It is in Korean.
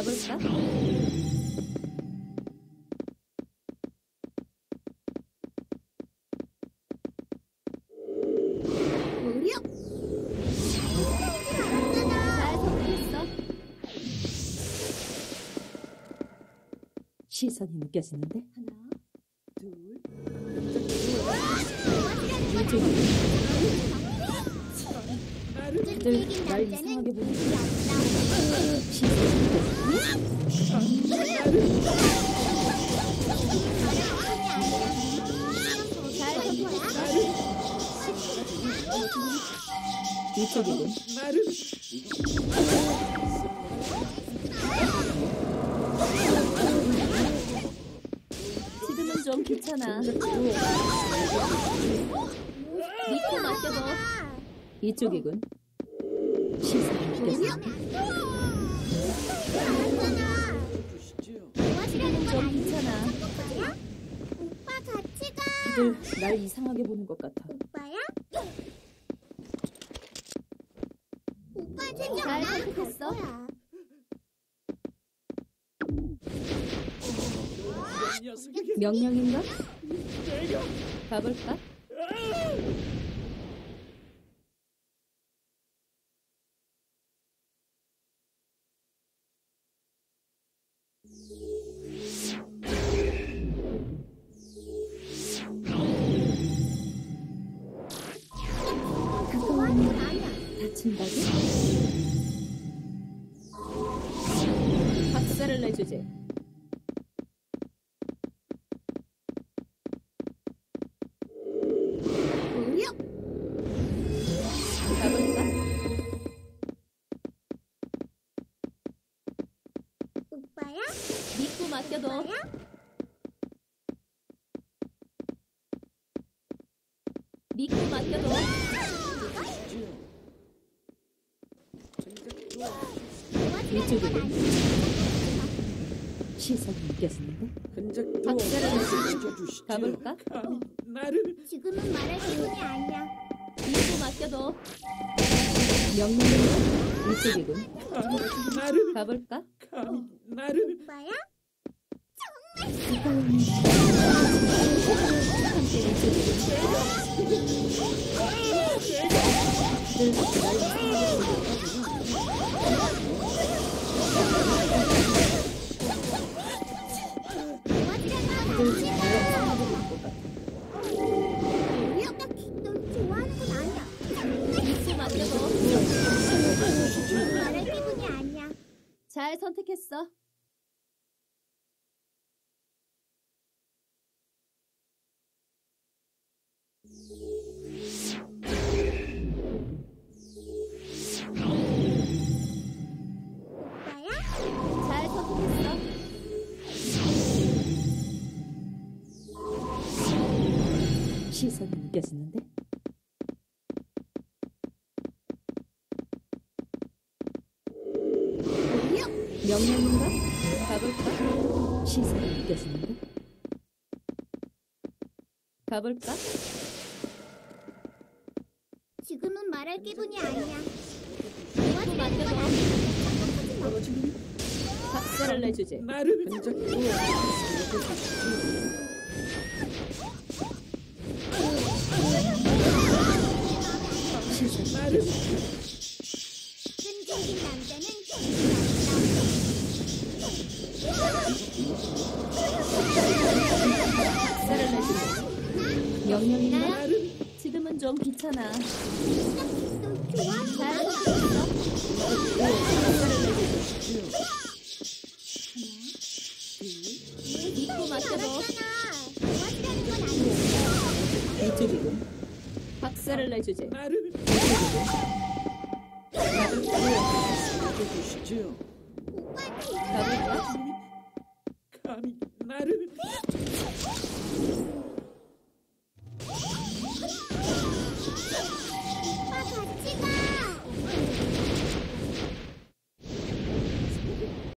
가볼까? 시선이 느껴지는데? 하나, 둘, 다 들 날 이상하게 보는 지금은 좀 귀찮아. 믿고 맡겨둬. 이쪽이군 다들 날 이상하게 보는 것 같아 오빠야? 오빠 진짜 잘. 거야. 명령인가? 가볼까? 다친다고? 박살을 내주지? 오빠야? 믿고 맡겨둬. 오빠야? 믿고 맡겨둬. 이쪽이군 시선이 느껴지는데 흔적도 보여주시죠. 가볼까? 나를 지금은 말할 기분이 아니야. 믿고 맡겨둬. 명령인가? 이쪽이군 감히 나를 가볼까? 나를 오빠야? 무력. 잘 선택했어. 오빠야? 잘 선택했어. 시선이 느껴지는데 명령인가? 가볼까? 시선이 느껴지는데 가볼까? 지금은 말할 기분이 아니야. 믿고 맡겨둬. 박살을 내주지 나를 흔적도 보 나를 지금은 좀 귀찮아. 박살을 내주지 나를 이쪽이군 보여주시죠. なる